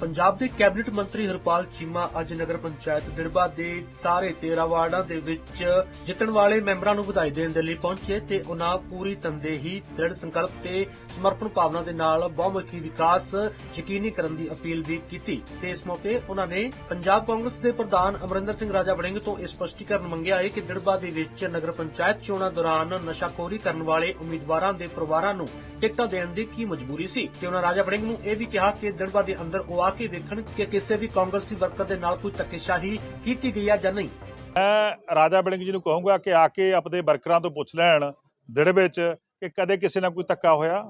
ਪੰਜਾਬ ਦੇ ਕੈਬਨਿਟ ਮੰਤਰੀ ਹਰਪਾਲ ਚੀਮਾ ਅੱਜ ਨਗਰ ਪੰਚਾਇਤ ਦਿੜਬਾ ਦੇ ਸਾਰੇ 13 ਵਾਰਡਾਂ ਦੇ ਵਿੱਚ ਜਿੱਤਣ ਵਾਲੇ ਮੈਂਬਰਾਂ ਨੂੰ ਵਧਾਈ ਦੇਣ ਦੇ ਲਈ ਪਹੁੰਚੇ ਤੇ ਉਹਨਾਂ ਪੂਰੀ ਤਨਦੇਹੀ ਦ੍ਰਿੜ ਸੰਕਲਪ ਤੇ ਸਮਰਪਣ ਭਾਵਨਾ ਦੇ ਨਾਲ ਬਹੁਮੁਖੀ ਵਿਕਾਸ ਯਕੀਨੀ ਕਰਨ ਦੀ ਅਪੀਲ ਵੀ ਕੀਤੀ। ਤੇ ਇਸ ਮੌਕੇ ਉਹਨਾਂ ਨੇ ਪੰਜਾਬ ਕਾਂਗਰਸ ਦੇ ਪ੍ਰਧਾਨ ਅਮਰਿੰਦਰ ਸਿੰਘ ਰਾਜਾ ਵੜਿੰਗ ਤੋਂ ਇਹ ਸਪਸ਼ਟੀਕਰਨ ਮੰਗਿਆ ਹੈ ਕਿ ਦਿੜਬਾ ਦੇ ਵਿੱਚ ਨਗਰ ਪੰਚਾਇਤ ਚੋਣਾਂ ਦੌਰਾਨ ਨਸ਼ਾਖੋਰੀ ਕਰਨ ਵਾਲੇ ਉਮੀਦਵਾਰਾਂ ਦੇ ਪਰਿਵਾਰਾਂ ਨੂੰ ਟਿਕਟਾਂ ਦੇਣ ਦੀ ਕੀ ਮਜਬੂਰੀ ਸੀ? ਤੇ ਉਹਨਾਂ ਰਾਜਾ ਵੜਿੰਗ ਨੂੰ ਇਹ ਵੀ ਕਿਹਾ ਕਿ ਦਿੜਬਾ ਦੇ ਅੰਦਰ ਉਹ ਕੇ ਵੇਖਣ ਕਿ ਕਿਸੇ ਵੀ ਕਾਂਗਰਸੀ ਵਰਕਰ ਦੇ ਨਾਲ ਕੋਈ ਧੱਕੇਸ਼ਾਹੀ ਕੀਤੀ ਗਈ ਹੈ ਜਾਂ ਨਹੀਂ? ਮੈਂ ਰਾਜਾ ਬੜਿੰਗ ਜੀ ਨੂੰ ਕਹੂੰਗਾ ਕਿ ਆ ਕੇ ਆਪਣੇ ਵਰਕਰਾਂ ਤੋਂ ਪੁੱਛ ਲੈਣ ਦਿੜ ਵਿੱਚ ਕਿ ਕਦੇ ਕਿਸੇ ਨਾਲ ਕੋਈ ਧੱਕਾ ਹੋਇਆ?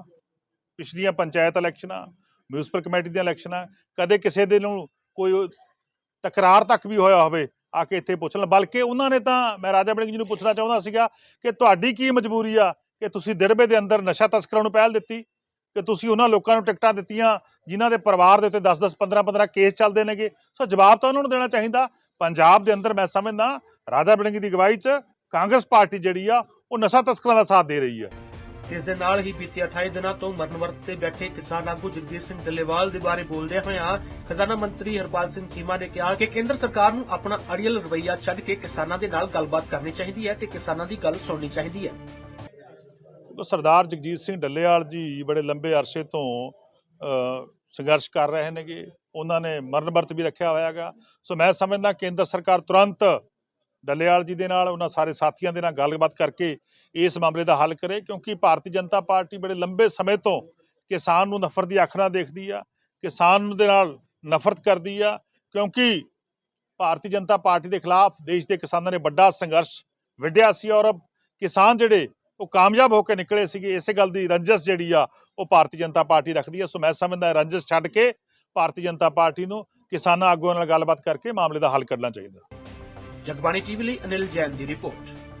ਪਿਛਲੀਆਂ ਪੰਚਾਇਤ ਇਲੈਕਸ਼ਨਾਂ ਮਿਊਨਿਸਪਲ ਕਮੇਟੀ ਦੀਆਂ ਇਲੈਕਸ਼ਨਾਂ, ਕਦੇ ਕਿਸੇ ਦੇ ਨੂੰ ਕੋਈ ਤਕਰਾਰ ਤੱਕ ਵੀ ਹੋਇਆ ਹੋਵੇ, ਆ ਕੇ ਇੱਥੇ ਪੁੱਛ ਲੈਣ। ਬਲਕਿ ਉਹਨਾਂ ਨੇ ਤਾਂ, ਮੈਂ ਰਾਜਾ ਬੜਿੰਗ ਜੀ ਨੂੰ ਪੁੱਛਣਾ ਚਾਹੁੰਦਾ ਸੀਗਾ ਕਿ ਤੁਹਾਡੀ ਕੀ ਮਜਬੂਰੀ ਆ ਕਿ ਤੁਸੀਂ ਦਿੜਬੇ ਦੇ ਅੰਦਰ ਨਸ਼ਾ ਤਸਕਰਾਂ ਨੂੰ ਪਹਿਲ ਦਿੱਤੀ? ਕਿ ਤੁਸੀਂ ਉਹਨਾਂ ਲੋਕਾਂ ਨੂੰ ਟਿਕਟਾਂ ਦਿੱਤੀਆਂ, ਜਿਨ੍ਹਾਂ ਦੇ ਪਰਿਵਾਰ ਦੇ ਉੱਤੇ 10-10 15-15 ਕੇਸ ਚੱਲਦੇ ਨੇਗੇ। ਸੋ ਜਵਾਬ ਤਾਂ ਉਹਨਾਂ ਨੂੰ ਦੇਣਾ ਚਾਹੀਦਾ। ਪੰਜਾਬ ਦੇ ਅੰਦਰ ਮੈਂ ਸਮਝਦਾ, ਰਾਜਾ ਬਿੜਿੰਗ ਦੀ ਅਗਵਾਈ 'ਚ ਕਾਂਗਰਸ ਪਾਰਟੀ ਜਿਹੜੀ ਆ, ਉਹ ਨਸ਼ਾ ਤਸਕਰਾਂ ਦਾ ਸਾਥ ਦੇ ਰਹੀ ਹੈ। ਇਸ ਦੇ ਨਾਲ ਹੀ ਬੀਤੇ 28 ਦਿਨਾਂ ਤੋਂ ਮਰਨ ਵਰਤ ਤੇ ਬੈਠੇ ਕਿਸਾਨ ਆਗੂ ਜਗਜੀਤ ਸਿੰਘ ਡੱਲੇਵਾਲ ਦੇ ਬਾਰੇ ਬੋਲਦਿਆਂ ਹੋਇਆਂ ਖਜ਼ਾਨਾ ਮੰਤਰੀ ਹਰਪਾਲ ਸਿੰਘ ਚੀਮਾ ਨੇ ਕਿਹਾ ਕਿ ਕੇਂਦਰ ਸਰਕਾਰ ਨੂੰ ਆਪਣਾ ਅੜੀਅਲ ਰਵਈਆ ਛੱਡ ਕੇ ਕਿਸਾਨਾਂ ਦੇ ਨਾਲ ਗੱਲਬਾਤ ਕਰਨੀ ਚਾਹੀਦੀ ਹੈ ਤੇ ਕਿਸਾਨਾਂ ਦੀ ਗੱਲ ਸੁਣਨੀ ਚਾਹੀਦੀ ਹੈ। ਸਰਦਾਰ ਜਗਜੀਤ ਸਿੰਘ ਡੱਲੇਵਾਲ ਜੀ ਬੜੇ ਲੰਬੇ ਅਰਸੇ ਤੋਂ ਸੰਘਰਸ਼ ਕਰ ਰਹੇ ਨੇਗੇ। ਉਹਨਾਂ ਨੇ ਮਰਨ ਵਰਤ ਵੀ ਰੱਖਿਆ ਹੋਇਆ ਹੈਗਾ। ਸੋ ਮੈਂ ਸਮਝਦਾ ਕੇਂਦਰ ਸਰਕਾਰ ਤੁਰੰਤ ਡੱਲੇਵਾਲ ਜੀ ਦੇ ਨਾਲ, ਉਹਨਾਂ ਸਾਰੇ ਸਾਥੀਆਂ ਦੇ ਨਾਲ ਗੱਲਬਾਤ ਕਰਕੇ ਇਸ ਮਾਮਲੇ ਦਾ ਹੱਲ ਕਰੇ, ਕਿਉਂਕਿ ਭਾਰਤੀ ਜਨਤਾ ਪਾਰਟੀ ਬੜੇ ਲੰਬੇ ਸਮੇਂ ਤੋਂ ਕਿਸਾਨ ਨੂੰ ਨਫ਼ਰਤ ਦੀ ਅੱਖ ਨਾਲ ਦੇਖਦੀ ਆ, ਕਿਸਾਨ ਦੇ ਨਾਲ ਨਫ਼ਰਤ ਕਰਦੀ ਆ, ਕਿਉਂਕਿ ਭਾਰਤੀ ਜਨਤਾ ਪਾਰਟੀ ਦੇ ਖਿਲਾਫ ਦੇਸ਼ ਦੇ ਕਿਸਾਨਾਂ ਨੇ ਵੱਡਾ ਸੰਘਰਸ਼ ਵਿੱਢਿਆ ਸੀ ਔਰ ਕਿਸਾਨ ਜਿਹੜੇ ਉਹ ਕਾਮਯਾਬ ਹੋ ਕੇ ਨਿਕਲੇ ਸੀਗੇ, ਇਸੇ ਗੱਲ ਦੀ ਰੰਜਸ ਜਿਹੜੀ ਆ, ਉਹ ਭਾਰਤੀ ਜਨਤਾ ਪਾਰਟੀ ਰੱਖਦੀ ਆ। ਸੋ ਮੈਂ ਸਮਝਦਾ ਰੰਜਸ ਛੱਡ ਕੇ ਭਾਰਤੀ ਜਨਤਾ ਪਾਰਟੀ ਨੂੰ ਕਿਸਾਨਾਂ ਆਗੂਆਂ ਨਾਲ ਗੱਲਬਾਤ ਕਰਕੇ ਮਾਮਲੇ ਦਾ ਹੱਲ ਕਰਨਾ ਚਾਹੀਦਾ। ਜਗਬਾਣੀ ਟੀਵੀ ਲਈ ਅਨਿਲ ਜੈਨ ਦੀ ਰਿਪੋਰਟ।